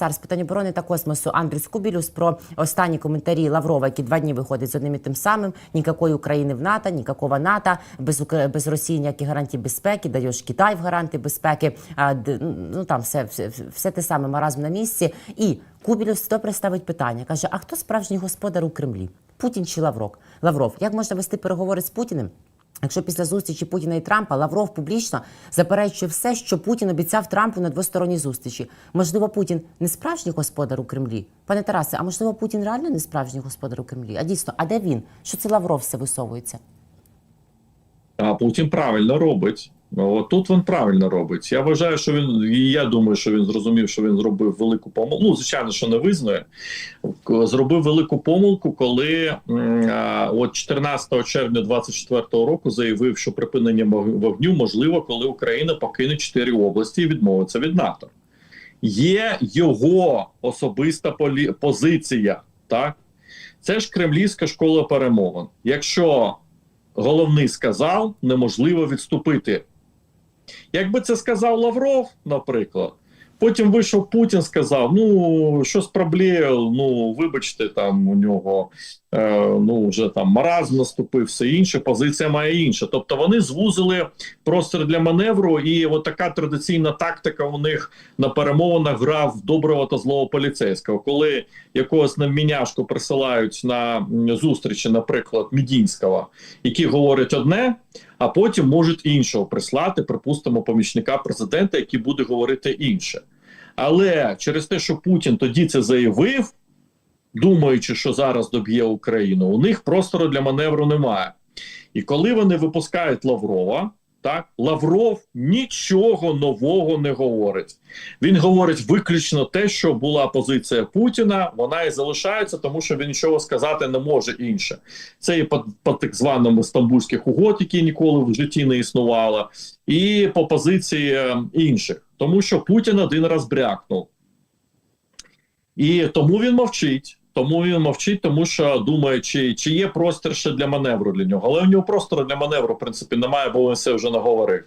Цар з питань оборони та космосу Андрюс Кубілюс про останні коментарі Лаврова, які два дні виходить з одним і тим самим. Нікакої України в НАТО, ніякого НАТО, без без Росії ніякі гарантії безпеки, даєш Китай в гарантії безпеки. А ну там все, все, все те саме маразм на місці. І Кубілюс добре ставить питання. каже: а хто справжній господар у Кремлі? Путін чи Лавров? Лавров, як можна вести переговори з Путіним? Якщо після зустрічі Путіна і Трампа Лавров публічно заперечує все, що Путін обіцяв Трампу на двосторонній зустрічі, можливо, Путін не справжній господар у Кремлі, пане Тарасе, а можливо, Путін реально не справжній господар у Кремлі? А дійсно, а де він? Що це Лавров все висовується? А Путін правильно робить. Тут він правильно робить. Я вважаю, що він і я думаю, що він зрозумів, що він зробив велику помилку. Ну, звичайно, що не визнає. Зробив велику помилку, коли а, от 14 червня 24 року заявив, що припинення вогню можливо, коли Україна покине чотири області і відмовиться від НАТО. Є його особиста полі- позиція, так це ж кремлівська школа перемовин. Якщо головний сказав, неможливо відступити. Якби це сказав Лавров, наприклад, потім вийшов Путін, сказав: ну, що з проблем, ну, вибачте, там у нього е, ну, вже там маразм наступив, все інше, позиція має інша. Тобто вони звузили простір для маневру, і от така традиційна тактика у них на перемовинах грав доброго та злого поліцейського. Коли якогось навміняшку присилають на зустрічі, наприклад, Мідінського, які говорять одне, а потім можуть іншого прислати, припустимо, помічника президента, який буде говорити інше. Але через те, що Путін тоді це заявив, думаючи, що зараз доб'є Україну, у них простору для маневру немає. І коли вони випускають Лаврова, так Лавров нічого нового не говорить. Він говорить виключно те, що була позиція Путіна. Вона і залишається, тому що він нічого сказати не може інше. Це і по, по так званому стамбульських угод, які ніколи в житті не існувало, і по позиції е, інших, тому що Путін один раз брякнув. І тому він мовчить. Тому він мовчить, тому що думає, чи, чи є простір ще для маневру для нього. Але у нього простору для маневру, в принципі, немає, бо він все вже наговорив.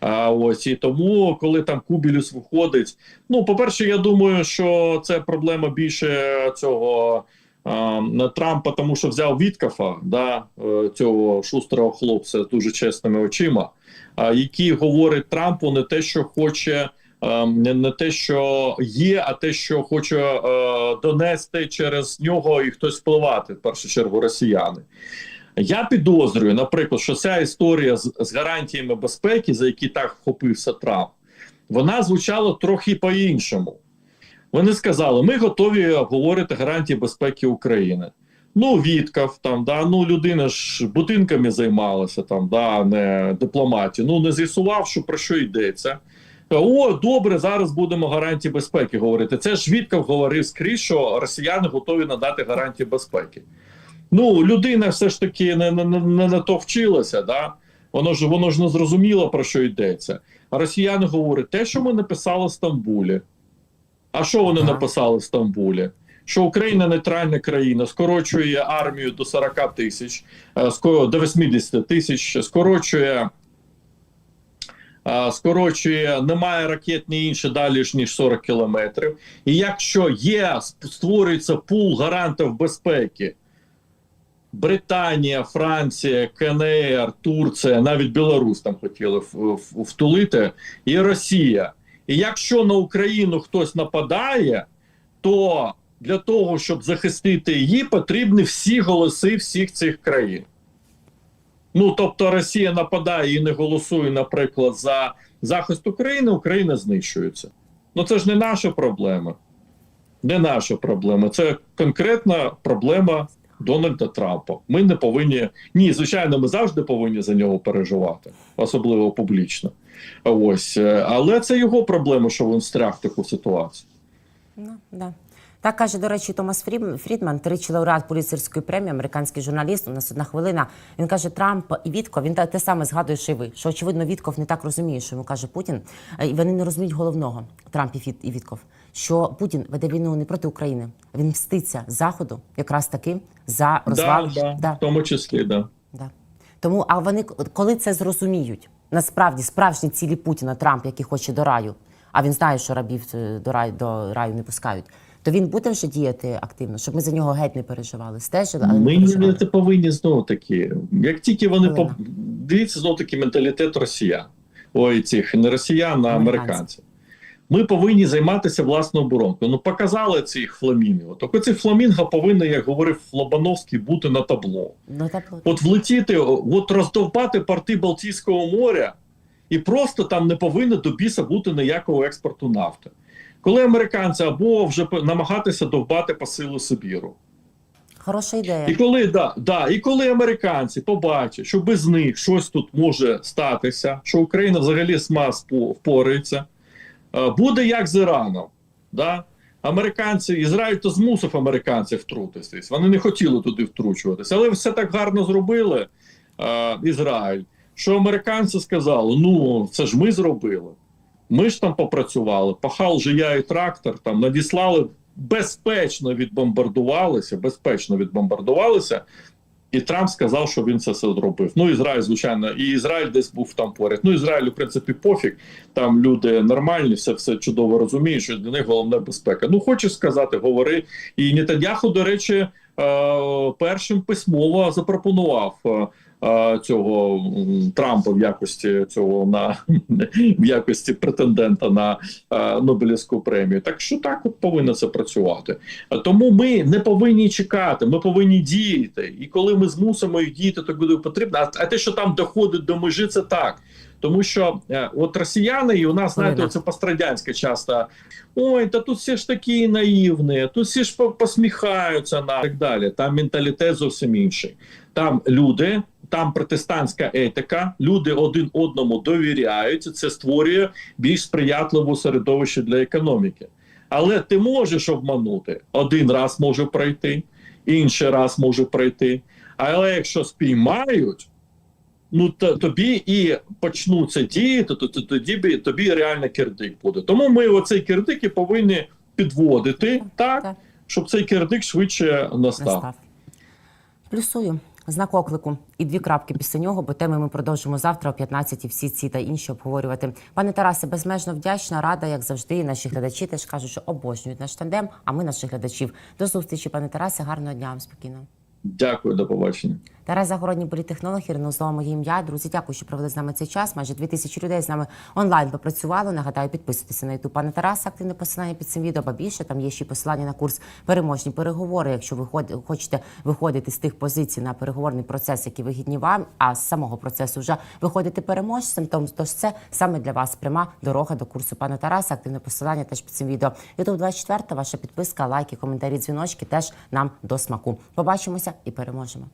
А ось і тому, коли там Кубілюс виходить. Ну, по-перше, я думаю, що це проблема більше цього а, Трампа, тому що взяв Віткафа, да, е, цього шустрого хлопця з дуже чесними очима, а, який говорить Трампу не те, що хоче. Е, Не, те, що є, а те, що хоче е, донести через нього і хтось впливати, в першу чергу, росіяни. Я підозрюю, наприклад, що ця історія з, з гарантіями безпеки, за які так вхопився Трамп, вона звучала трохи по-іншому. Вони сказали: ми готові говорити гарантії безпеки України. Ну, Віткав, там, да, ну людина ж будинками займалася, там, да, не дипломатію. Ну, не з'ясував, що про що йдеться. О, добре, зараз будемо гарантії безпеки говорити. Це ж Віткав говорив скрізь, що росіяни готові надати гарантії безпеки. Ну, людина все ж таки не, не, не, не на то вчилася, да? воно ж воно ж не зрозуміло, про що йдеться. А росіяни говорять, те, що ми написали в Стамбулі. А що вони Ага. написали в Стамбулі? Що Україна нейтральна країна, скорочує армію до 40 тисяч, е, до 80 тисяч, скорочує, скорочує, немає ракет ні інше далі ніж 40 кілометрів. І якщо є, створюється пул гарантів безпеки, Британія, Франція, КНР, Турція, навіть Білорусь там хотіли втулити, і Росія. І якщо на Україну хтось нападає, то для того, щоб захистити її, потрібні всі голоси всіх цих країн. Ну тобто Росія нападає і не голосує, наприклад, за захист України, Україна знищується. Ну це ж не наша проблема. Не наша проблема. Це конкретна проблема Дональда Трампа. Ми не повинні. Ні, звичайно, ми завжди повинні за нього переживати, особливо публічно. Ось, е, але це його проблема, що він встряг в таку ситуацію. Ну, да. Так каже, до речі, Томас Фрідман, тричі лауреат поліцейської премії, американський журналіст. У нас одна хвилина. Він каже, Трамп і Вітков, він те, саме згадує, що й ви. Що очевидно, Вітков не так розуміє, що йому каже Путін. Е, І вони не розуміють головного Трамп і і Вітков. Що Путін веде війну не проти України, він мститься заходу, якраз таки за розвал. Да, да, Да. В тому числі, да. Да. Тому, а вони коли це зрозуміють, насправді справжні цілі Путіна, Трамп, який хоче до раю, а він знає, що рабів е, до раю, до раю не пускають, то він буде вже діяти активно, щоб ми за нього геть не переживали. Стежили, але Ми не не повинні знову таки. Як тільки вони по дивіться знову таки менталітет росіян, ой, цих не росіян, а Американців. Ми повинні займатися власною оборонкою. Ну показали цих фламінго. Так оці фламінго повинні, як говорив Лобановський, бути на табло. Так, от. От влетіти, от роздовбати порти Балтійського моря, і просто там не повинно до біса бути ніякого експорту нафти. Коли американці або вже намагатися довбати по силу Сибіру. Хороша ідея. І коли да, да, і коли американці побачать, що без них щось тут може статися, що Україна взагалі сама впорається, е, буде як з Іраном. Да? Американці, Ізраїль то змусив американців втрутитись. Вони не хотіли туди втручуватися, але все так гарно зробили е, Ізраїль, що американці сказали: ну це ж ми зробили. Ми ж там попрацювали, пахав же я і трактор, там надіслали безпечно відбомбардувалися, безпечно відбомбардувалися. І Трамп сказав, що він це все зробив. Ну, Ізраїль, звичайно, і Ізраїль десь був там поряд. Ну, Ізраїлю, в принципі, пофіг. Там люди нормальні, все все чудово розуміють, що для них головне безпека. Ну, хочеш сказати, говори. І Нетаньяху, до речі, першим письмово запропонував е, е, цього Трампа в якості цього на в якості претендента на е, Нобелівську премію. Так що так от повинно це працювати. Е, Тому ми не повинні чекати, ми повинні діяти. І коли ми змусимо їх діяти, то буде потрібно. А те, що там доходить до межі, це так. Тому що е, от росіяни, і у нас знаєте, це пострадянське часто. Ой, та тут всі ж такі наївні, тут всі ж посміхаються на так далі. Там менталітет зовсім інший. Там люди, там протестантська етика, люди один одному довіряють. Це створює більш сприятливе середовище для економіки. Але ти можеш обманути один раз може пройти, інший раз може пройти. Але якщо спіймають, ну то тобі і почнуться діяти, то, то тоді бі- тобі реально кирдик буде. Тому ми оцей кирдик і повинні підводити так, Так. щоб цей кирдик швидше настав. Настав. Плюсую. Знак оклику і дві крапки після нього, бо теми ми продовжимо завтра о 15 всі ці та інші обговорювати. Пане Тарасе, безмежно вдячна, рада, як завжди. І наші глядачі теж кажуть, що обожнюють наш тандем, а ми наших глядачів. До зустрічі, пане Тарасе. Гарного дня вам спокійно. Дякую, до побачення. Тарас Загородній політтехнолог, Ірина Узлова, моє ім'я. Друзі, дякую, що провели з нами цей час. Майже дві тисячі людей з нами онлайн попрацювали. Нагадаю, підписуйтеся на ютуб пане Тараса. Активне посилання під цим відео. Ба більше там є ще посилання на курс переможні переговори. Якщо ви хочете виходити з тих позицій на переговорний процес, які вигідні вам, а з самого процесу вже виходити переможцем, то тож це саме для вас пряма дорога до курсу пана Тараса. Активне посилання теж під цим відео. Ютуб 24, ваша підписка, лайки, коментарі, дзвіночки теж нам до смаку. Побачимося і переможемо.